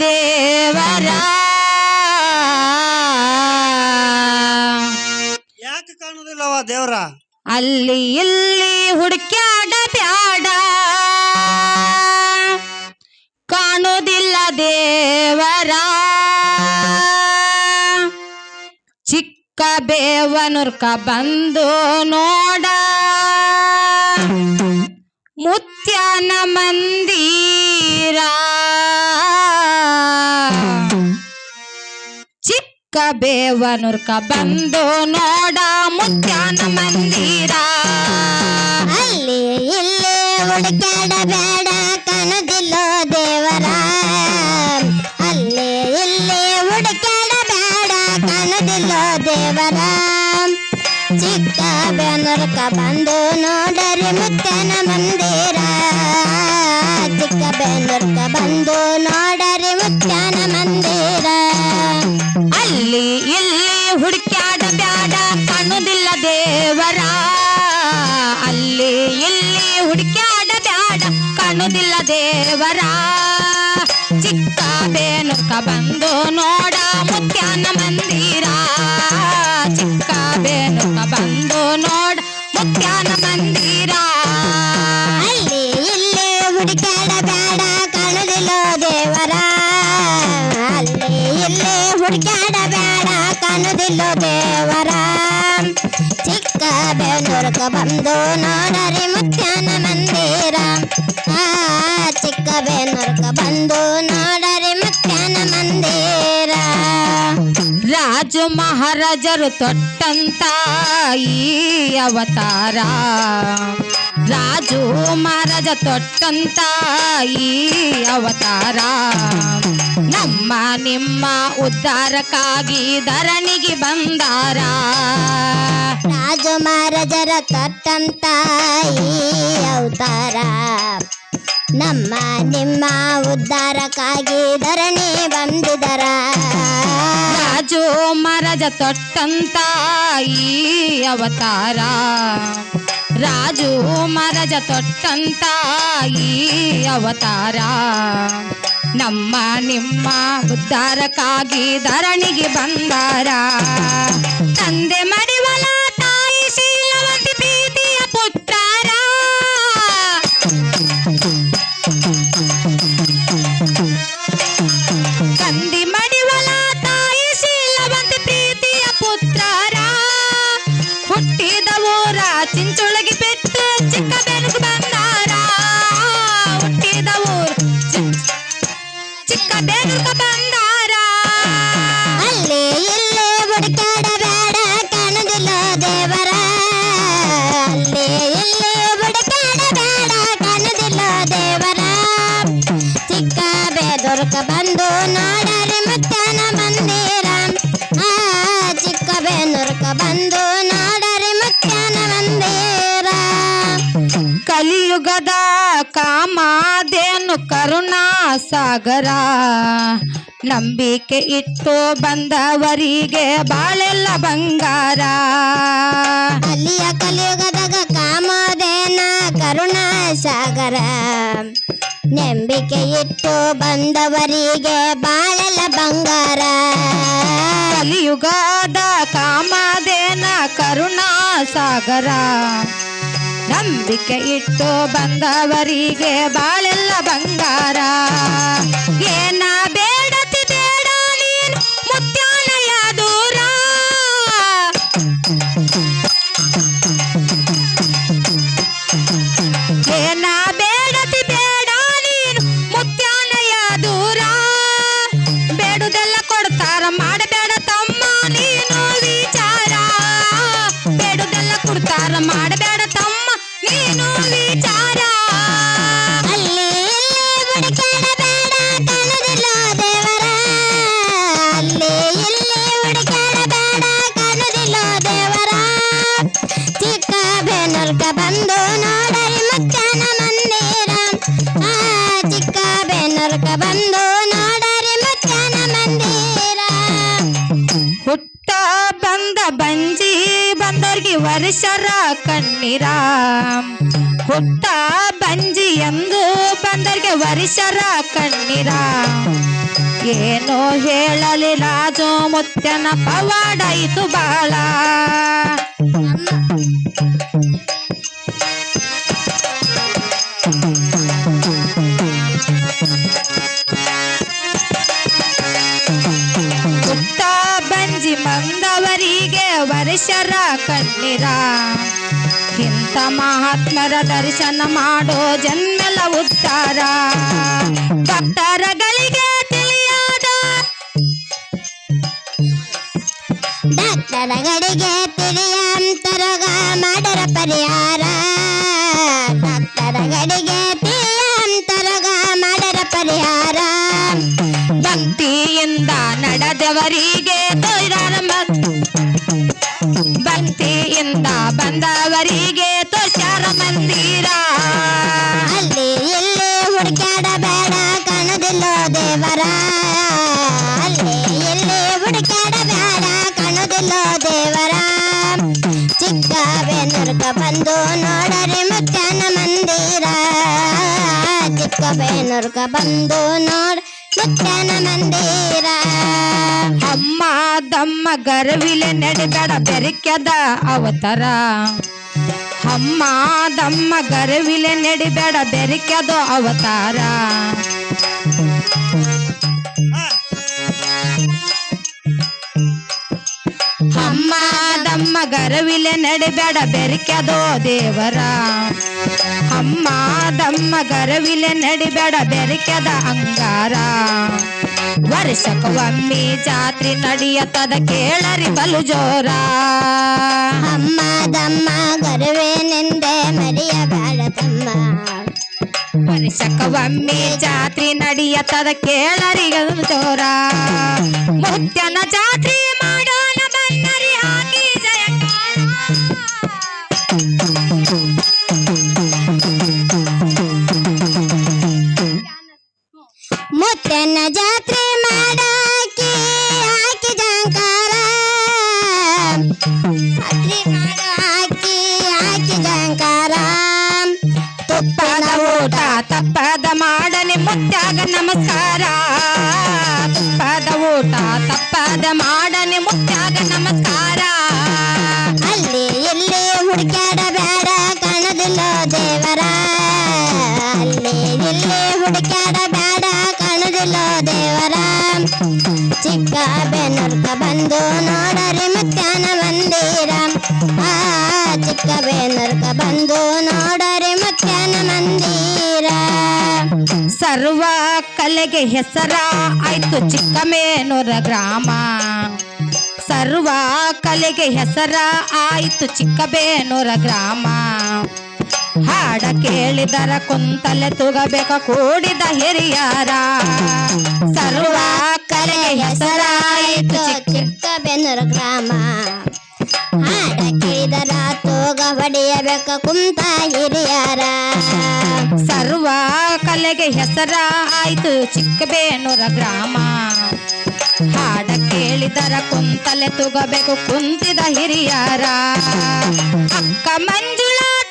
ದೇವರ. ಯಾಕೆ ಕಾಣುದಿಲ್ಲವ ದೇವರ? ಅಲ್ಲಿ ಇಲ್ಲಿ ಹುಡುಕ್ಯಾಡ ಬ್ಯಾಡ. ಕಾಣುವುದಿಲ್ಲ ದೇವರ. ಚಿಕ್ಕ ಬೇವನುರ್ಕ ಬಂದು ನೋಡ. ಮುತ್ಯಾನ ಮಂದಿರ. ಚಿಕ್ಕ ಬೇವನುರ್ಕ ಬಂದು ನೋಡ ಮುತ್ಯಾನ ಮಂದಿರ. ಅಲ್ಲಿ ಇಲ್ಲಿ ಹುಡುಕಾಡ ಬೇಡ ಕಾಣುದಿಲ್ಲ ದೇವರ. ಅಲ್ಲಿ ಇಲ್ಲಿ ಹುಡುಕಾಡ ಬೇಡ ಕಾಣುದಿಲ್ಲ ದೇವರ. ಚಿಕ್ಕ ಬೆನರ್ಕ ಬಂದು ನೋಡರಿ ಮುತ್ತನ ಮಂದಿರ. ಚಿಕ್ಕ ಬೆನರ್ಕ ಬಂದು ನೋಡರಿ ದೇವರ ಚಿಕ್ಕ ಬೇನುಕ ಬಂದು ನೋಡ ಮುತ್ಯಾನ ಮಂದಿರ. ಚಿಕ್ಕ ಬೇನುಕ ಬಂದು ನೋಡ ಮುತ್ಯಾನ ಮಂದಿರ. ಅಲ್ಲಿ ಅಲ್ಲಿ ಚಿಕ್ಕ ಬಂದು ನೋಡರಿ ಮುತ್ಯಾನ ಮಂದಿರ. ಆ ನರಕ ಬಂದು ನೋಡರಿ ಮಕ್ಕನ ಮಂದಿರ. ರಾಜ ಮಹಾರಾಜರು ತೊಟ್ಟಂತ ಈ ಅವತಾರ. ರಾಜು ಮಹಾರಾಜ ತೊಟ್ಟಂತ ಈ ಅವತಾರ. ನಮ್ಮ ನಿಮ್ಮ ಉದ್ಧಾರಕ್ಕಾಗಿ ಧರಣಿಗೆ ಬಂದಾರ ರಾಜ ಮಹಾರಾಜರ ತೊಟ್ಟಂತ ಈ ಅವತಾರ. ನಮ್ಮ ನಿಮ್ಮ ಉದ್ಧಾರಕ್ಕಾಗಿ ಧರಣಿ ಬಂದಿದರ. ರಾಜು ಮಹಾರಾಜ ತೊಟ್ಟಂತ ಈ ಅವತಾರ. ರಾಜು ಮಹಾರಾಜ ತೊಟ್ಟಂತ ಈ ಅವತಾರ. ನಮ್ಮ ನಿಮ್ಮ ಉದ್ಧಾರಕ್ಕಾಗಿ ಧರಣಿಗೆ ಬಂದಾರ. ತಂದೆ ಮಡಿವಲ ಚಿಕ್ಕ ಬೆನಕ ಬಂದಾರ ಸಾಗರ. ನಂಬಿಕೆ ಇಟ್ಟು ಬಂದವರಿಗೆ ಬಾಳೆಲ್ಲ ಬಂಗಾರ. ಅಲ್ಲಿಯ ಕಲಿಯುಗದಾಗ ಕಾಮದೇನ ಕರುಣಾ ಸಾಗರ ನಂಬಿಕೆ ಇಟ್ಟು ಬಂದವರಿಗೆ ಬಾಳೆಲ್ಲ ಬಂಗಾರ. ಕಲಿಯುಗದ ಕಾಮದೇನ ಕರುಣಾ ಸಾಗರ ನಂಬಿಕೆ ಇಟ್ಟು ಬಂದವರಿಗೆ ಬಾಳೆಲ್ಲ ಬಂಗಾರ. ಏನ ಬೇಡತಿ ಬೇಡ ನೀನು ಮುತ್ಯಾಲಯ ದೂರ. ಏನ ಬೇಡತಿ ಬೇಡ ನೀನು ಮುತ್ಯಾಲಯ ದೂರ. ಬೇಡುದೆಲ್ಲ ಕೊಡ್ತಾರ, ಮಾಡಬೇಡ ತಮ್ಮ ನೀನು ವಿಚಾರ. ಬೇಡುದೆಲ್ಲ ಕೊಡ್ತಾರ, ಮಾಡಬೇಡ ವರ್ಷರ ಕಣ್ಣೀರ. ಹುಟ್ಟ ಬಂಜಿ ಎಂದು ಬಂದರ್ಗೆ ವರಿಷರ ಕಣ್ಣೀರ. ಏನೋ ಹೇಳಲಿ ರಾಜು ಮುತ್ಯನ ಪವಾಡಾಯಿತು ಬಾಳ. ಪುಟ್ಟ ಕಣ್ಣೀರ? ಇಂಥ ಮಹಾತ್ಮರ ದರ್ಶನ ಮಾಡೋ ಜನ್ಮೆಲ ಉತ್ತಾರ ಭಕ್ತರಗಳಿಗೆ ತಿಳಿಯಾದ ಡಾಕ್ಟರ ದೇವರ ಅಲ್ಲಿ ಇಲ್ಲಿ ಹುಡುಕ್ಯಾಡ ಬೇಡ ಕಾಣುದಿಲ್ಲ ದೇವರ ಚಿಕ್ಕ ಬೇನೂರ್ಗ ಬಂದು ನೋಡರಿ ಮುತ್ಯಾನ ಮಂದಿರ ಚಿಕ್ಕ ಬೇನೂರ್ಗ ಬಂದು ನೋಡ ಮುತ್ಯಾನ ಮಂದಿರ ಅಮ್ಮ ದಮ್ಮ ಗರ್ವಿಲೆ ನಡೆದಾಡ ಬೆರಕ್ಯದ ಅವತಾರ ಅಮ್ಮ ದಮ್ಮ ಗರ್ವಿಲೆ ನಡಿಬೇಡ ಬೆರಕ್ಯದ ಅವತಾರ ಗರವಿಲೆ ನಡಿಬೇಡ ಬೆರಕ್ಯದೋ ದೇವರ. ಅಮ್ಮ ದಮ್ಮ ಗರವಿಲೆ ನಡಿಬೇಡ ಬೆರಕ್ಯದ ಅಂಗಾರ. ವರ್ಷಕ್ಕೊಮ್ಮೆ ಜಾತ್ರೆ ನಡೆಯತದ ಕೇಳರಿ ಬಲು ಜೋರ ಅಮ್ಮ ದಮ್ಮ ಗರುವೇನೆಂದೆ ಮರೆಯಬೇಡ ತಮ್ಮ. ವರ್ಷಕ್ಕೊಮ್ಮೆ ಜಾತ್ರೆ ನಡೆಯತದ ಕೇಳರಿ ಜೋರ ಮುತ್ಯನ ಜಾತ್ರೆ ಜಯಕಾರ ಮುತ್ತನ ಜಾತ್ರೆ ಮಾಡಾಕಿ ಹಾಕಿ ಜಂಕಾರ ಜಾತ್ರೆ ಮಾಡು ಹಾಕಿ ಹಾಕಿ ಜಂಕಾರ ತುಪ್ಪದ ಊಟ ತಪ್ಪದ ಮಾಡನೆ ಮುತ್ಯಾಗ ನಮಸ್ಕಾರ ತುಪ್ಪದ ಊಟ ತಪ್ಪದ ಮಾಡನೆ ಹುಡುಕ್ಯಾಡ ಕಾಣುದಿಲ್ಲ ದೇವರ? ಅಲ್ಲಿ ಇಲ್ಲಿ ಹುಡುಕ್ಯಾಡ ಬೇಡ ಕಾಣುದಿಲ್ಲ ದೇವರ? ಚಿಕ್ಕ ಬೆನ್ನರ್ಕ ಬಂದು ನೋಡರಿ ಮುತ್ಯಾನ ಮಂದಿರ. ಆ, ಚಿಕ್ಕ ಬೆನ್ನರ್ಕ ಬಂದು ನೋಡರಿ ಮುತ್ಯಾನ ಮಂದಿರ. ಸರ್ವ ಕಲೆಗೆ ಹೆಸರ ಆಯ್ತು ಚಿಕ್ಕಮೇನೂರ ಗ್ರಾಮ. ಸರ್ವ ಕಲೆಗೆ ಹೆಸರ ಆಯಿತು ಚಿಕ್ಕಬೇನೂರ ಗ್ರಾಮ. ಹಾಡ ಕೇಳಿದರ ಕುಂತಲೆ ತುಗಬೇಕ ಕೂಡಿದ ಹಿರಿಯರ. ಸರ್ವ ಕಲೆಗೆ ಹೆಸರಾಯಿತು ಚಿಕ್ಕಬೇನೂರ ಚಿಕ್ಕ ಗ್ರಾಮ. ಹಾಡ ಕೇಳಿದರ ತೂಗ ಹೊಡೆಯಬೇಕ ಕುಂತ ಹಿರಿಯರ. ಸರ್ವ ಕಲೆಗೆ ಹೆಸರ ಆಯ್ತು ಚಿಕ್ಕಬೇನೂರ ಗ್ರಾಮ. ಹಾಡ ಕೇಳಿದರ ಕುಂತಲೆ ತುಗಬೇಕು ಕುಂತಿದ ಹಿರಿಯರ. ಅಕ್ಕ ಮಂಜುಳಾ